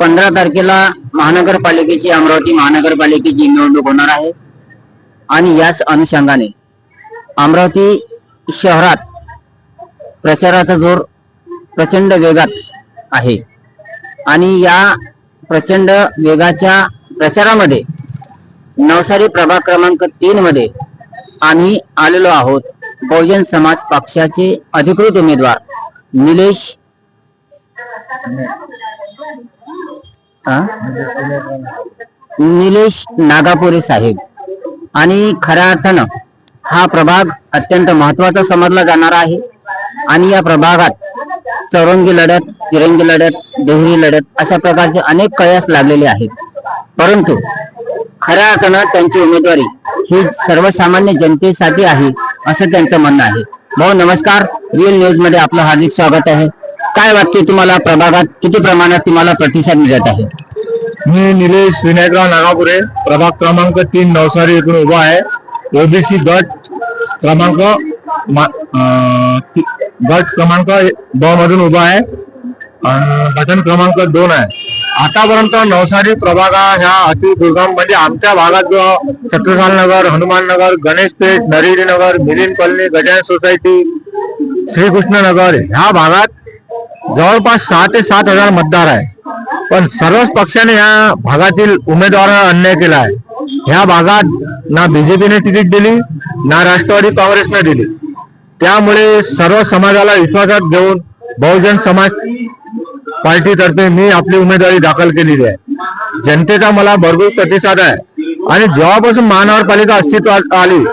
पंधरा तारखेला महानगरपालिकेची अमरावती महानगरपालिकेची निवडणूक होणार आहे. आणि याच अनुषंगाने अमरावती शहरात प्रचाराचा जोर प्रचंड वेगात आहे. आणि या प्रचंड वेगाच्या प्रचारामध्ये नवसारी प्रभाग क्रमांक तीन मध्ये आम्ही आलेलो आहोत. बहुजन समाज पक्षाचे अधिकृत उमेदवार निलेश निलेश नागापुरे साहेब. आणि खऱ्या अर्थानं हा प्रभाग अत्यंत महत्त्वाचा समजला जाणार आहे. आणि या प्रभागात चौरंगी लढत तिरंगी लढत देहरी लढत अशा प्रकारचे अनेक कळ्यास लागलेले आहेत. परंतु खऱ्या अर्थानं त्यांची उमेदवारी ही सर्वसामान्य जनतेसाठी आहे असं त्यांचं म्हणणं आहे. भाऊ नमस्कार. रिअल न्यूजमध्ये आपलं हार्दिक स्वागत आहे. काय वाटते तुम्हाला प्रभागात? किती प्रमाणात तुम्हाला प्रतिसाद मिळत आहे? मी निलेश विनायकराव नागापुरे प्रभाग क्रमांक तीन नवसारी येथून उभा आहे. ओबीसी गट क्रमांक मा- गट क्रमांक ब मधून उभा आहे. आणि बटन क्रमांक दोन आहे. आतापर्यंत नवसारी प्रभागा ह्या अति दुर्गम म्हणजे आमच्या भागात जो छत्रसाल नगर हनुमान नगर गणेश पेठ नरेरी नगर मिलिंद कॉलनी गजान सोसायटी श्रीकृष्ण नगर ह्या भागात जवळपास सहा ते सात हजार मतदार आहे. पण सर्वच पक्षाने या भागातील उमेदवारांना अन्याय केला आहे. ह्या भागात ना बीजेपीने तिकीट दिली ना राष्ट्रवादी काँग्रेसने दिली. त्यामुळे सर्व समाजाला विश्वासात घेऊन बहुजन समाज पार्टीतर्फे मी आपली उमेदवारी दाखल केलेली आहे. जनतेचा मला भरपूर प्रतिसाद आहे. आणि जेव्हापासून महानगरपालिका अस्तित्वात आली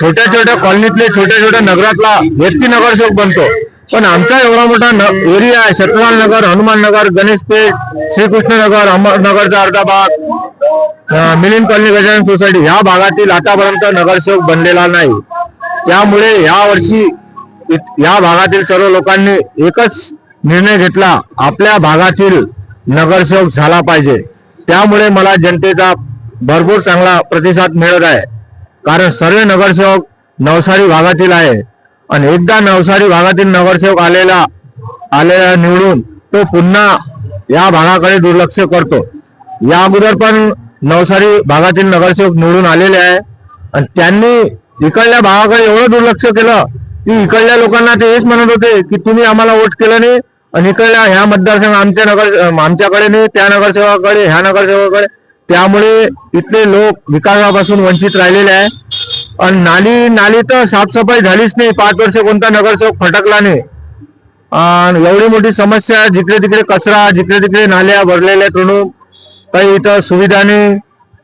छोट्या छोट्या कॉलनीतले छोट्या छोट्या नगरातला व्यक्ती नगरसेवक बनतो पण आमचा एवढा मोठा न- एरिया आहे शत्रुघ्न नगर हनुमान नगर गणेशपेठ श्रीकृष्ण नगर अहमदनगरचा अर्धा भाग मिलिंद कॉलनी गजानन सोसायटी. ह्या भागातील आतापर्यंत नगरसेवक बनलेला नाही. त्यामुळे या वर्षी या भागातील सर्व लोकांनी एकच निर्णय घेतला. आपल्या भागातील नगरसेवक झाला पाहिजे. त्यामुळे मला जनतेचा भरपूर चांगला प्रतिसाद मिळत आहे. कारण सर्व नगरसेवक नवसारी भागातील आहे. आणि एकदा नवसारी भागातील नगरसेवक आलेला आलेला निवडून तो पुन्हा या भागाकडे दुर्लक्ष करतो. या अगोदर पण नवसारी भागातील नगरसेवक निवडून आलेले आहे. आणि त्यांनी इकडल्या भागाकडे एवढं दुर्लक्ष केलं की इकडल्या लोकांना ते हेच म्हणत होते की तुम्ही आम्हाला वोट केलं नाही आणि इकडल्या ह्या मतदारसंघ आमच्या नगर आमच्याकडे नाही त्या नगरसेवकाकडे ह्या नगरसेवकाकडे. त्यामुळे इथले लोक विकासापासून वंचित राहिलेले आहे. आणि नाली नाली तर साफसफाई झालीच नाही. पाच वर्ष कोणता नगरसेवक फटकला नाही. आणि एवढी मोठी समस्या जिकडे तिकडे कचरा जिकडे तिकडे नाल्या भरलेल्या तोडून काही इथं सुविधा नाही.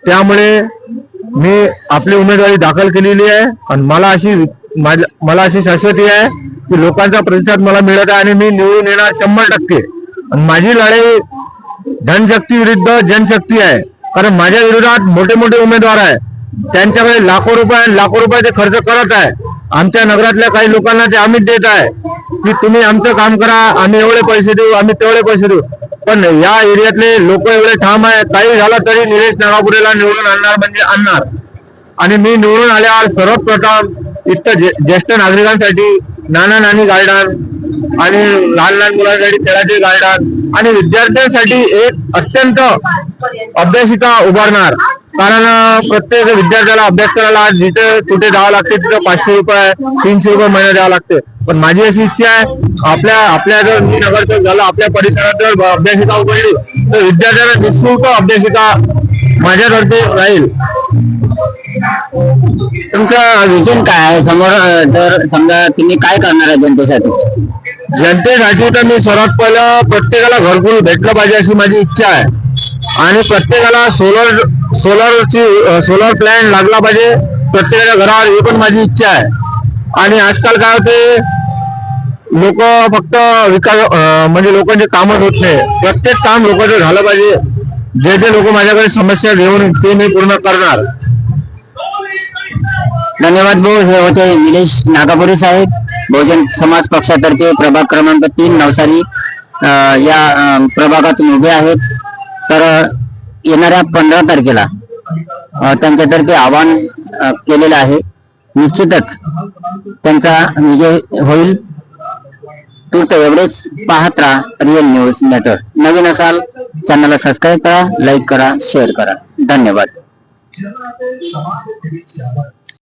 त्यामुळे मी आपली उमेदवारी दाखल केलेली आहे. आणि मला अशी माझ्या- मला अशी शाश्वती आहे की लोकांचा प्रतिसाद मला मिळत आहे आणि मी निवडून येणार शंभर टक्के. आणि माझी लढाई धनशक्ती विरुद्ध जनशक्ती आहे. कारण माझ्या विरोधात मोठे मोठे उमेदवार आहे त्यांच्याकडे लाखो रुपये लाखो रुपये ते खर्च करत आहे. आमच्या नगरातल्या काही लोकांना ते आम्हीच देत आहे. की तुम्ही आमचं काम करा आम्ही एवढे पैसे देऊ आम्ही तेवढे पैसे देऊ. पण या एरियातले लोक एवढे ठाम आहे काही झालं तरी निलेश नागापुरेला निवडून आणणार म्हणजे आणणार. आणि मी निवडून आल्यावर सर्वप्रथम इथं ज्येष्ठ नागरिकांसाठी नाना नानी गार्डन आणि लहान लहान मुलांसाठी खेळाचे गार्डन आणि विद्यार्थ्यांसाठी एक अत्यंत अभ्यासिका उभारणार. कारण प्रत्येक विद्यार्थ्याला अभ्यास करायला जिथे कुठे जावं लागते तिथं पाचशे रुपये तीनशे रुपये महिना द्यावं लागते. पण माझी अशी इच्छा आहे आपल्या आपल्या जर मी नगरसेवक झालं आपल्या परिसरात जर अभ्यासिका उघडली तर विद्यार्थ्यांना निशुल्क अभ्यासिका माझ्यातर्फे राहील. तुमचं विजन काय आहे? समोर तर समजा तुम्ही काय करणार आहे जनतेसाठी? जनतेसाठी तर मी सर्वात पहिलं प्रत्येकाला घरकुल भेटलं पाहिजे अशी माझी इच्छा आहे. आणि प्रत्येकाला सोलर सोलारची सोलर प्लॅन लागला पाहिजे प्रत्येकाच्या घरावर ही पण माझी इच्छा आहे. आणि आजकाल काय होते लोक फक्त विकास म्हणजे लोकांचे कामच होत नाही. प्रत्येक काम लोकांचं झालं पाहिजे. जे जे लोक माझ्याकडे समस्या घेऊन ते मी पूर्ण करणार. धन्यवाद भाऊ. हे होते निलेश नागापुरे साहेब. बहुजन समाज पक्षातर्फे प्रभाग क्रमांक तीन नवसारी या प्रभागातून उभे आहेत. तर येणाऱ्या पंधरा तारखेला त्यांच्यातर्फे आवाहन केलेलं आहे. निश्चितच त्यांचा विजय होईल. तू तर एवढेच पाहत राहा रिअल न्यूज नेटवर्क नवीन असाल चॅनलला सबस्क्राईब करा लाईक करा शेअर करा. धन्यवाद.